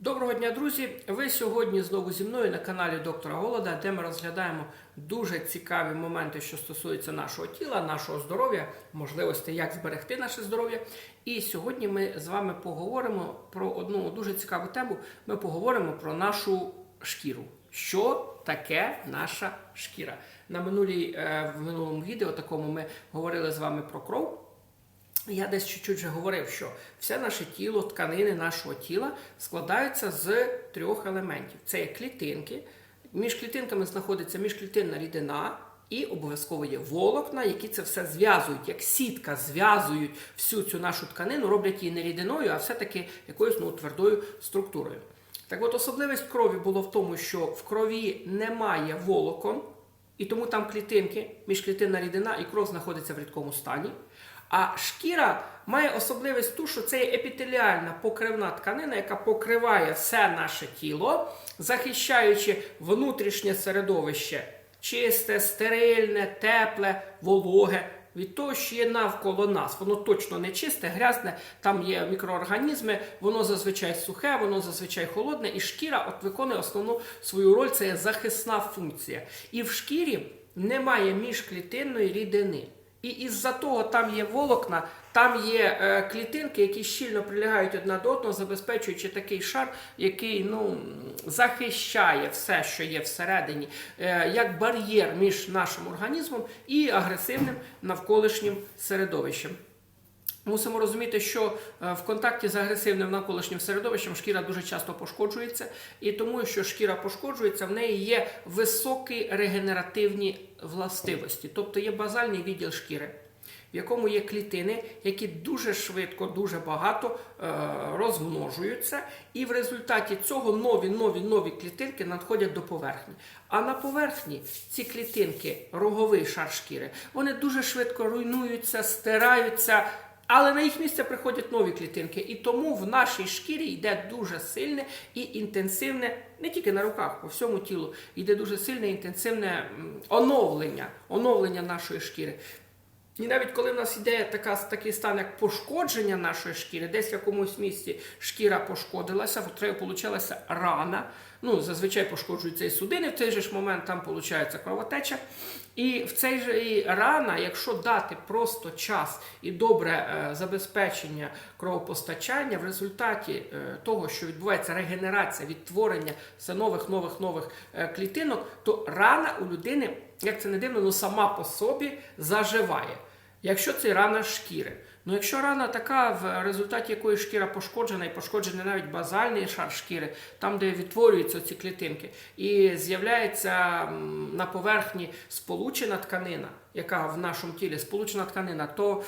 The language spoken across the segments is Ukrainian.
Доброго дня, друзі! Ви сьогодні знову зі мною на каналі Доктора Голода, де ми розглядаємо дуже цікаві моменти, що стосуються нашого тіла, нашого здоров'я, можливості, як зберегти наше здоров'я. І сьогодні ми з вами поговоримо про одну дуже цікаву тему. Ми поговоримо про нашу шкіру. Що таке наша шкіра? На минулій е, в минулому відео такому ми говорили з вами про кров. Я десь чуть-чуть вже говорив, що все наше тіло, тканини нашого тіла складаються з трьох елементів: це є клітинки. Між клітинками знаходиться міжклітинна рідина, і обов'язково є волокна, які це все зв'язують, як сітка зв'язують всю цю нашу тканину, роблять її не рідиною, а все-таки якоюсь ну, твердою структурою. Так от особливість крові було в тому, що в крові немає волокон, і тому там клітинки, міжклітинна рідина і кров знаходиться в рідкому стані. А шкіра має особливість ту, що це є епітеліальна покривна тканина, яка покриває все наше тіло, захищаючи внутрішнє середовище чисте, стерильне, тепле, вологе. Від того, що є навколо нас, воно точно не чисте, грязне, там є мікроорганізми, воно зазвичай сухе, воно зазвичай холодне, і шкіра от виконує основну свою роль, це є захисна функція. І в шкірі немає міжклітинної рідини. І із-за того там є волокна, там є е, клітинки, які щільно прилягають одна до одного, забезпечуючи такий шар, який ну, захищає все, що є всередині, е, як бар'єр між нашим організмом і агресивним навколишнім середовищем. Мусимо розуміти, що е, в контакті з агресивним навколишнім середовищем шкіра дуже часто пошкоджується, і тому, що шкіра пошкоджується, в неї є високі регенеративні властивості, тобто є базальний відділ шкіри, в якому є клітини, які дуже швидко, дуже багато е, розмножуються, і в результаті цього нові, нові, нові клітинки надходять до поверхні. А на поверхні ці клітинки, роговий шар шкіри, вони дуже швидко руйнуються, стираються. Але на їх місце приходять нові клітинки, і тому в нашій шкірі йде дуже сильне і інтенсивне, не тільки на руках, по всьому тілу, йде дуже сильне інтенсивне оновлення, оновлення нашої шкіри. І навіть коли в нас йде така, такий стан, як пошкодження нашої шкіри, десь в якомусь місці шкіра пошкодилася, в получилася рана. Ну, зазвичай пошкоджуються і судини, в цей же ж момент там виходить кровотеча. І в цей же і рана, якщо дати просто час і добре е, забезпечення кровопостачання, в результаті е, того, що відбувається регенерація, відтворення все нових нових нових е, клітинок, то рана у людини, як це не дивно, ну сама по собі заживає. Якщо це рана шкіри. Ну, якщо рана така, в результаті якої шкіра пошкоджена, і пошкоджений навіть базальний шар шкіри, там, де відтворюються ці клітинки, і з'являється на поверхні сполучена тканина, яка в нашому тілі сполучена тканина, то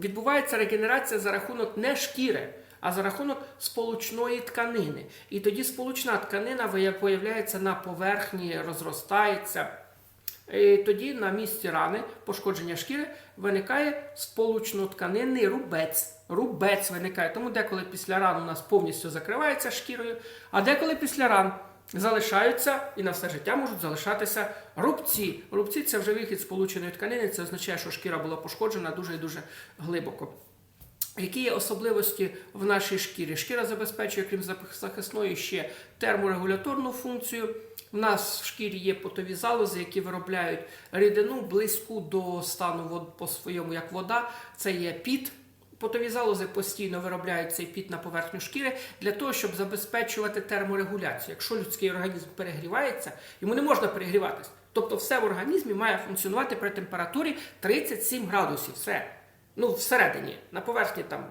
відбувається регенерація за рахунок не шкіри. А за рахунок сполучної тканини. І тоді сполучна тканина виявляється на поверхні, розростається. І тоді на місці рани пошкодження шкіри виникає сполучно-тканинний рубець. Рубець виникає. Тому деколи після ран у нас повністю закривається шкірою, а деколи після ран залишаються і на все життя можуть залишатися рубці. Рубці це вже вихід сполученої тканини. Це означає, що шкіра була пошкоджена дуже і дуже глибоко. Які є особливості в нашій шкірі? Шкіра забезпечує, крім захисної, ще терморегуляторну функцію. У нас в шкірі є потові залози, які виробляють рідину близьку до стану вод по своєму, як вода. Це є піт. Потові залози постійно виробляють цей піт на поверхню шкіри для того, щоб забезпечувати терморегуляцію. Якщо людський організм перегрівається, йому не можна перегріватись. Тобто, все в організмі має функціонувати при температурі 37 градусів. Все. Ну, всередині, на поверхні там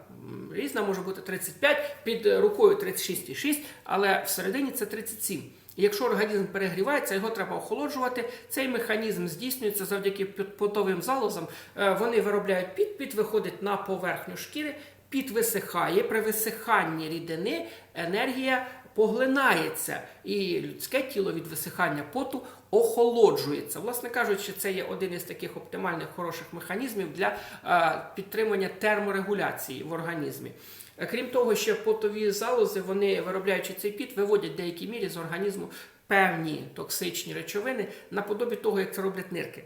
різна може бути 35, під рукою 36,6, але всередині це 37. Якщо організм перегрівається, його треба охолоджувати. Цей механізм здійснюється завдяки потовим залозам. Е, Вони виробляють піт, піт виходить на поверхню шкіри, піт висихає. При висиханні рідини енергія поглинається, і людське тіло від висихання поту охолоджується. Власне кажучи, це є один із таких оптимальних хороших механізмів для е, підтримання терморегуляції в організмі. Е, Крім того, ще потові залози, вони виробляючи цей піт, виводять в деякій мірі з організму певні токсичні речовини наподобі того, як це роблять нирки.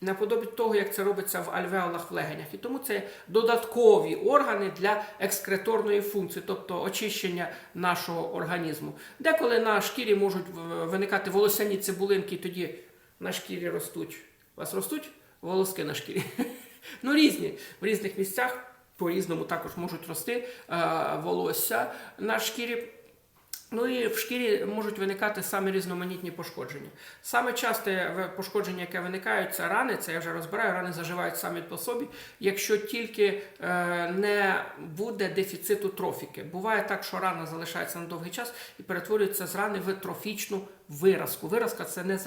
наподобі того, як це робиться в альвеолах в легенях. І тому це додаткові органи для екскреторної функції, тобто очищення нашого організму. Деколи на шкірі можуть виникати волосяні цибулинки, і тоді на шкірі ростуть. У вас ростуть волоски на шкірі? Ну, різні. В різних місцях по-різному також можуть рости е, волосся на шкірі. Ну і в шкірі можуть виникати саме різноманітні пошкодження. Саме часте пошкодження, яке виникають, це рани, це я вже розбираю, рани заживають самі по собі, якщо тільки е, не буде дефіциту трофіки. Буває так, що рана залишається на довгий час і перетворюється з рани в трофічну виразку. Виразка це не,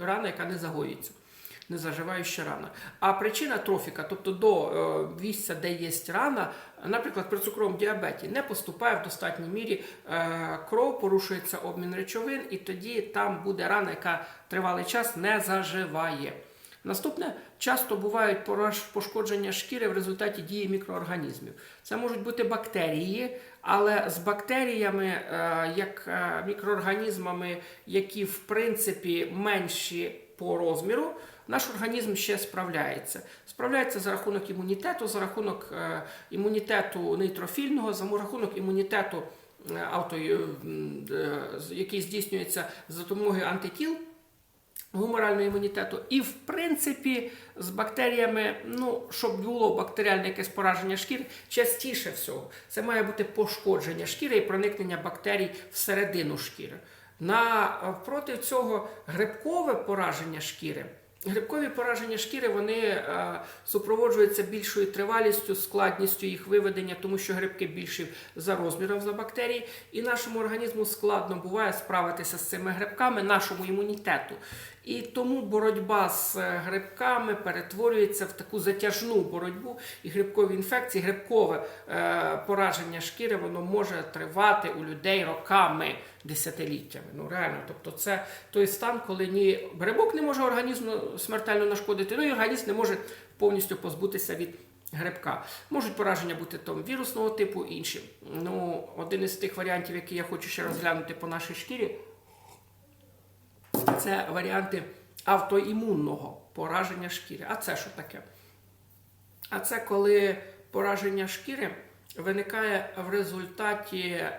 рана, яка не загоюється не заживаюча рана. А причина трофіка, тобто до е, місця, де є рана, наприклад, при цукровому діабеті, не поступає в достатній мірі е, кров, порушується обмін речовин, і тоді там буде рана, яка тривалий час не заживає. Наступне часто бувають пошкодження шкіри в результаті дії мікроорганізмів. Це можуть бути бактерії, але з бактеріями, е, як мікроорганізмами, які в принципі менші по розміру, наш організм ще справляється. Справляється за рахунок імунітету, за рахунок е, імунітету нейтрофільного, за рахунок імунітету, е, авто, е, який здійснюється за допомогою антитіл гуморального імунітету. І, в принципі, з бактеріями, ну, щоб було бактеріальне якесь пораження шкіри, частіше всього це має бути пошкодження шкіри і проникнення бактерій всередину шкіри. На проти цього грибкове пораження шкіри. Грибкові пораження шкіри вони е, супроводжуються більшою тривалістю, складністю їх виведення, тому що грибки більші за розміром за бактерії, і нашому організму складно буває справитися з цими грибками, нашому імунітету. І тому боротьба з е, грибками перетворюється в таку затяжну боротьбу, і грибкові інфекції, грибкове е, пораження шкіри, воно може тривати у людей роками, десятиліттями. Ну реально, тобто це той стан, коли ні грибок не може організму смертельно нашкодити, ну і організм не може повністю позбутися від. Грибка можуть пораження бути там вірусного типу інші. Ну, один із тих варіантів, які я хочу ще розглянути по нашій шкірі, це варіанти автоімунного пораження шкіри. А це що таке? А це коли пораження шкіри виникає в результаті е,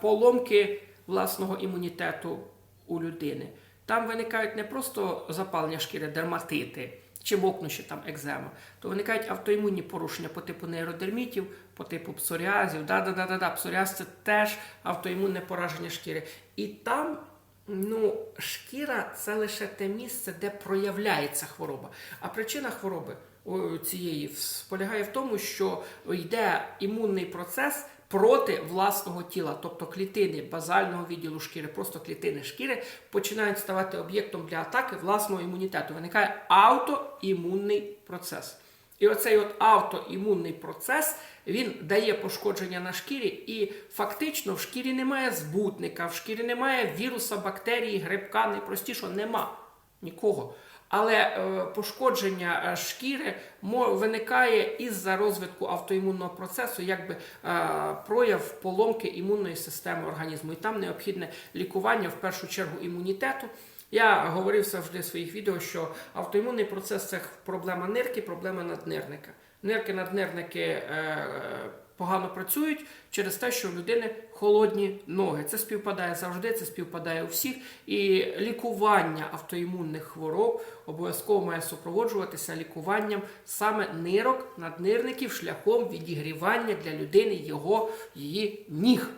поломки власного імунітету у людини. Там виникають не просто запалення шкіри, дерматити чи мокнущі там екзема, то виникають автоімунні порушення по типу нейродермітів, по типу псоріазів. Да-да-да-да, псоріаз це теж автоімунне пораження шкіри. І там Ну, шкіра це лише те місце, де проявляється хвороба. А причина хвороби цієї полягає в тому, що йде імунний процес проти власного тіла, тобто клітини базального відділу шкіри, просто клітини шкіри починають ставати об'єктом для атаки власного імунітету. Виникає автоімунний процес. І оцей от автоімунний процес він дає пошкодження на шкірі, і фактично в шкірі немає збутника, в шкірі немає віруса, бактерії, грибка, найпростішого нема нікого. Але е, пошкодження е, шкіри виникає із-за розвитку автоімунного процесу, якби е, прояв поломки імунної системи організму. І там необхідне лікування в першу чергу імунітету. Я говорив завжди в своїх відео, що автоімунний процес це проблема нирки, проблема наднирника. Нирки, наднирники погано працюють через те, що у людини холодні ноги. Це співпадає завжди, це співпадає у всіх. І лікування автоімунних хвороб обов'язково має супроводжуватися лікуванням саме нирок, наднирників шляхом відігрівання для людини його її ніг.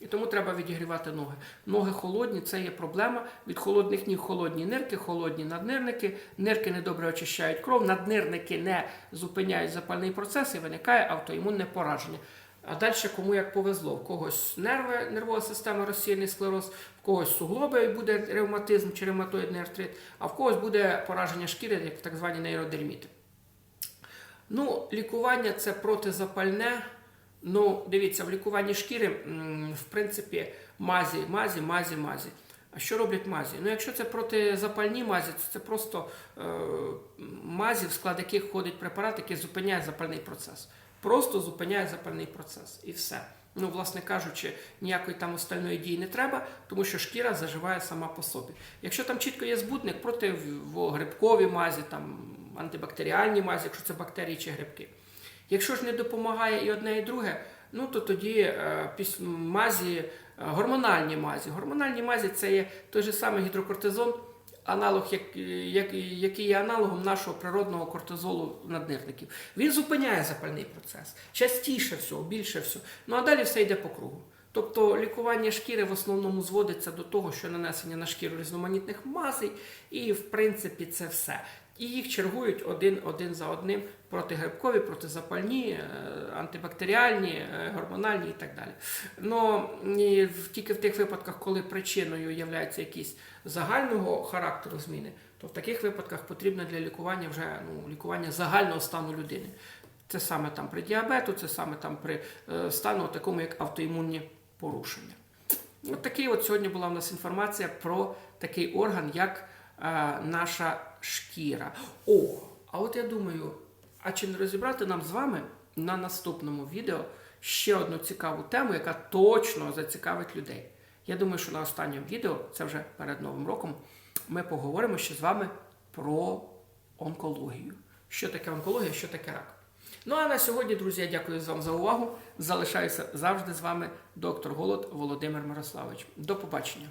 І тому треба відігрівати ноги. Ноги холодні, це є проблема. Від холодних ніг холодні нирки, холодні наднирники. Нирки недобре очищають кров, наднирники не зупиняють запальний процес і виникає автоімунне пораження. А далі кому як повезло, в когось нерви, нервова система, розсіяний склероз, в когось суглоби і буде ревматизм чи ревматоїдний артрит, а в когось буде пораження шкіри, як так звані нейродерміти. Ну, лікування це протизапальне. Ну, дивіться, в лікуванні шкіри, в принципі, мазі, мазі, мазі, мазі. А що роблять мазі? Ну, якщо це протизапальні мазі, то це просто е, мазі, в склад яких входить препарат, який зупиняє запальний процес. Просто зупиняє запальний процес. І все. Ну, власне кажучи, ніякої там остальної дії не треба, тому що шкіра заживає сама по собі. Якщо там чітко є збудник противогрибкові мазі, там антибактеріальні мазі, якщо це бактерії чи грибки. Якщо ж не допомагає і одне, і друге, ну то тоді е, мазі, е, гормональні мазі. Гормональні мазі це є той же самий гідрокортизон, аналог, як, як, який є аналогом нашого природного кортизолу наднирників. Він зупиняє запальний процес. Частіше всього, більше всього. Ну а далі все йде по кругу. Тобто лікування шкіри в основному зводиться до того, що нанесення на шкіру різноманітних мазей, і в принципі це все. І їх чергують один, один за одним протигрибкові, протизапальні, е, антибактеріальні, е, гормональні і так далі. В- тільки в тих випадках, коли причиною є якісь загального характеру зміни, то в таких випадках потрібно для лікування вже ну, лікування загального стану людини. Це саме там при діабету, це саме там при е, стану такому, як автоімунні порушення. От такий от сьогодні була в нас інформація про такий орган, як наша шкіра. О, а от я думаю, а чи не розібрати нам з вами на наступному відео ще одну цікаву тему, яка точно зацікавить людей. Я думаю, що на останньому відео, це вже перед Новим роком, ми поговоримо ще з вами про онкологію. Що таке онкологія, що таке рак. Ну а на сьогодні, друзі, я дякую вам за увагу. Залишаюся завжди з вами доктор Голод Володимир Мирославович. До побачення.